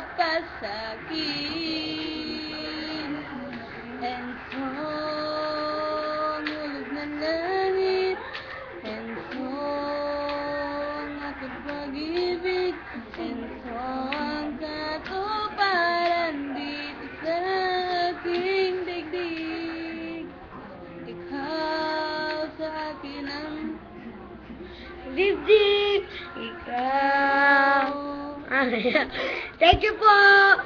ka pa sa'kin And song, hulog na langit And song, aking pag-ibig katuparan dito sa aking digdig Ikaw sa akin ang Dibdib! Ikaw! Thank you po!